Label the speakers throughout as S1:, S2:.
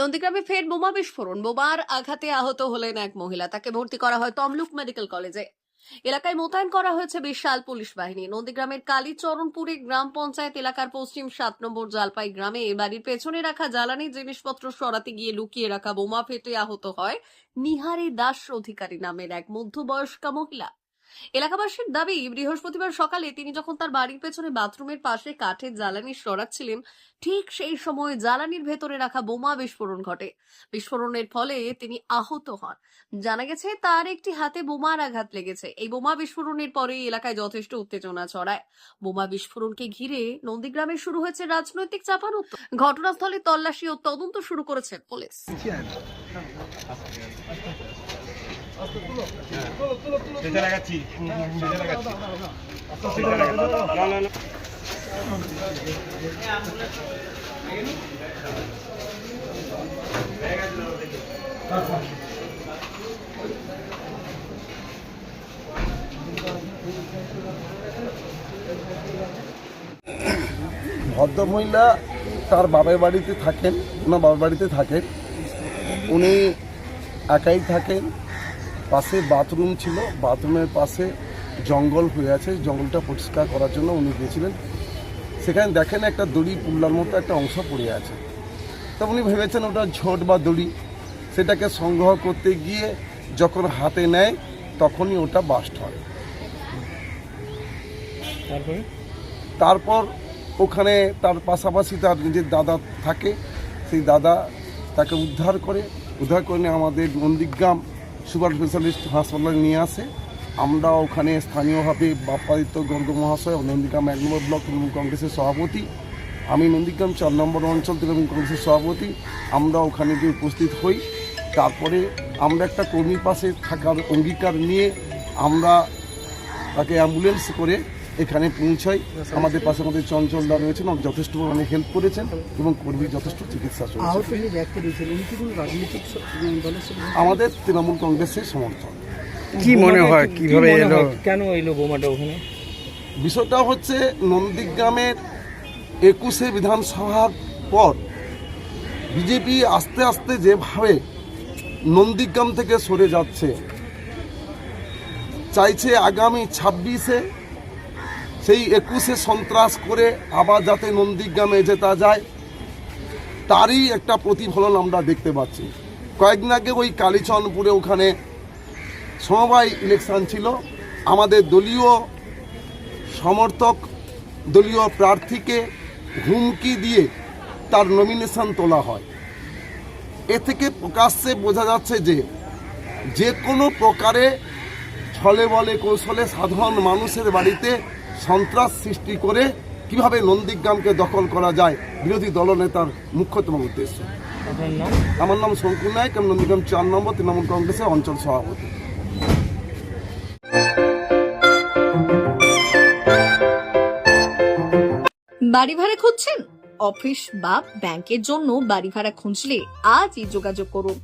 S1: নন্দীগ্রামে ফের বোমা বিস্ফোরণ। বোমার আঘাতে আহত হলেন এক মহিলা। তাকে ভর্তি করা হয় তমলুক মেডিকেল কলেজে। এলাকায় মোতায়েন করা হয়েছে বিশাল পুলিশ বাহিনী। নন্দীগ্রামের কালীচরণপুরে গ্রাম পঞ্চায়েত এলাকার পশ্চিম সাত নম্বর জালপাই গ্রামে এ বাড়ির পেছনে রাখা জ্বালানি জিনিসপত্র সরাতে গিয়ে লুকিয়ে রাখা বোমা ফেটে আহত হয় নিহারি দাস অধিকারী নামের এক মধ্যবয়স্কা মহিলা। এলাকাবাসীর দাবি, বৃহস্পতিবার সকালে তিনি যখন তার বাড়ির পেছনে বাথরুমের পাশে কাঠের জ্বালানি সরাচ্ছিলেন, ঠিক সেই সময় জ্বালানির ভেতরে রাখা বোমা বিস্ফোরণ ঘটে। বিস্ফোরণের ফলে তিনি আহত হন। জানা গেছে, তার একটি হাতে বোমার আঘাত লেগেছে। এই বোমা বিস্ফোরণের পরে এলাকায় যথেষ্ট উত্তেজনা ছড়ায়। বোমা বিস্ফোরণকে ঘিরে নন্দীগ্রামে শুরু হয়েছে রাজনৈতিক চাপানোত্তর ঘটনাস্থলে তল্লাশি ও তদন্ত শুরু করেছে পুলিশ।
S2: ভদ্রমহিলা তার বাবার বাড়িতে থাকেন ওনার বাবার বাড়িতে থাকেন। উনি একাই থাকেন। পাশে বাথরুম ছিল। বাথরুমের পাশে জঙ্গল হয়ে আছে। জঙ্গলটা পরিষ্কার করার জন্য উনি গিয়েছিলেন। সেখানে দেখেন একটা দড়ি পুল্লার মতো একটা অংশ পড়ে আছে। তা উনি ভেবেছেন ওটা ঝোট বা দড়ি। সেটাকে সংগ্রহ করতে গিয়ে যখন হাতে নেয় তখনই ওটা বাস্ট হয়।
S3: তারপরে?
S2: তারপর ওখানে তার পাশাপাশি তার নিজের দাদা থাকে সেই দাদা তাকে উদ্ধার করে উদ্ধার করে আমাদের নন্দীগ্রাম সুপার স্পেশালিস্ট হাসপাতালে নিয়ে আসে। আমরা ওখানে স্থানীয়ভাবে বাপ্পাদিত্য গর্গ মহাশয় নন্দীগ্রাম এক নম্বর ব্লক তৃণমূল কংগ্রেসের সভাপতি, আমি নন্দীগ্রাম চার নম্বর অঞ্চল তৃণমূল কংগ্রেসের সভাপতি, আমরা ওখানে গিয়ে উপস্থিত হই। তারপরে আমরা একটা কর্মীর পাশে থাকার অঙ্গীকার নিয়ে আমরা তাকে অ্যাম্বুলেন্স করে এখানে পৌঁছাই। আমাদের পাশে আমাদের চঞ্চলদা রয়েছেন এবং যথেষ্ট পরিমাণে হেল্প করেছেন এবং কর্মীর যথেষ্ট চিকিৎসা
S4: রয়েছেন সাথে
S2: আমাদের তৃণমূল কংগ্রেসের সমর্থন
S5: কি মনে হয়? কীভাবে এলো?
S4: কেন এলো বোমাটা ওখানে?
S2: বিষয়টা হচ্ছে নন্দীগ্রামের একুশে বিধানসভার পর বিজেপি আস্তে আস্তে যেভাবে নন্দীগ্রাম থেকে সরে যাচ্ছে চাইছে আগামী ছাব্বিশে সেই একুশে সন্ত্রাস করে আবার যাতে নন্দীগ্রামে যেতা যায়, তারই একটা প্রতিফলন আমরা দেখতে পাচ্ছি। কয়েকদিন আগে ওই কালীচরণপুরে ওখানে সমবায় ইলেকশন ছিল। আমাদের দলীয় সমর্থক, দলীয় প্রার্থীকে হুমকি দিয়ে তার নমিনেশন তোলা হয়। এ থেকে প্রকাশ্যে বোঝা যাচ্ছে যে যে কোনো প্রকারে ছলে বলে কৌশলে সাধারণ মানুষের বাড়িতে সন্ত্রাস সৃষ্টি করে কীভাবে নন্দীগ্রামকে দখল করা যায় বিরোধী দলনেতার মুখ্যতম উদ্দেশ্য। আমার নাম শঙ্কু নায়ক আমি নন্দীগ্রাম চার নম্বর তৃণমূল কংগ্রেসের অঞ্চল সভাপতি।
S1: বাড়ি ভাড়া খুঁজছেন? অফিস বা ব্যাংকের জন্য বাড়ি ভাড়া খুঁজলে আজই যোগাযোগ করুন।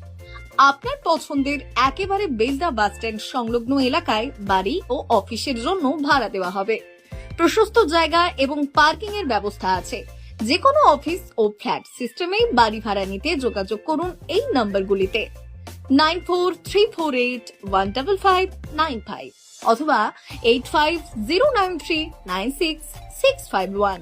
S1: আপনার পছন্দের একেবারে বেলদা বাস স্ট্যান্ড সংলগ্ন এলাকায় বাড়ি ও অফিসের জন্য ভাড়া দেওয়া হবে। প্রশস্ত জায়গা এবং পার্কিং এর ব্যবস্থা আছে। যে কোনো অফিস ও ফ্ল্যাট সিস্টেমে বাড়ি ভাড়া নিতে যোগাযোগ করুন এই নম্বরগুলিতে। Nine four three four eight one double five nine five অথবা eight five zero nine three nine six six five one.